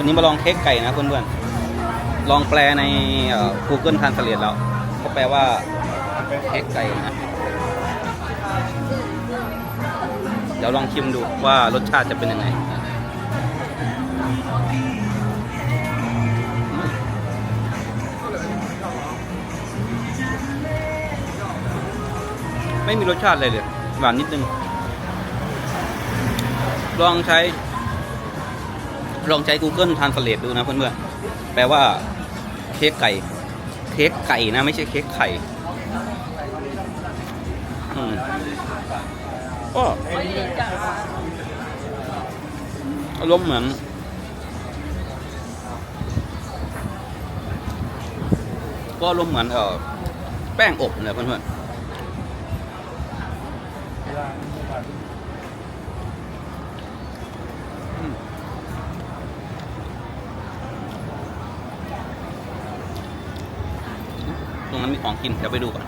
วันนี้มาลองเค้กไก่นะเพื่อนๆ ลองแปลใน Google Translate แล้วก็แปลว่าเค้กไก่นะ เดี๋ยวลองชิมดูว่ารสชาติจะเป็นยังไงไม่มีรสชาติอะไรเลยหวานนิดนึง ลองใช้ ลองใช้ Google Translate ดูนะเพื่อนๆ แปลว่าเค้กไก่ เค้กไก่นะไม่ใช่เค้กไข่อืมก็อารมณ์เหมือน ก็อารมณ์เหมือนเออแป้งอบเนี่ยเพื่อนๆ ตรงนั้นมีของกินเดี๋ยวไปดูก่อน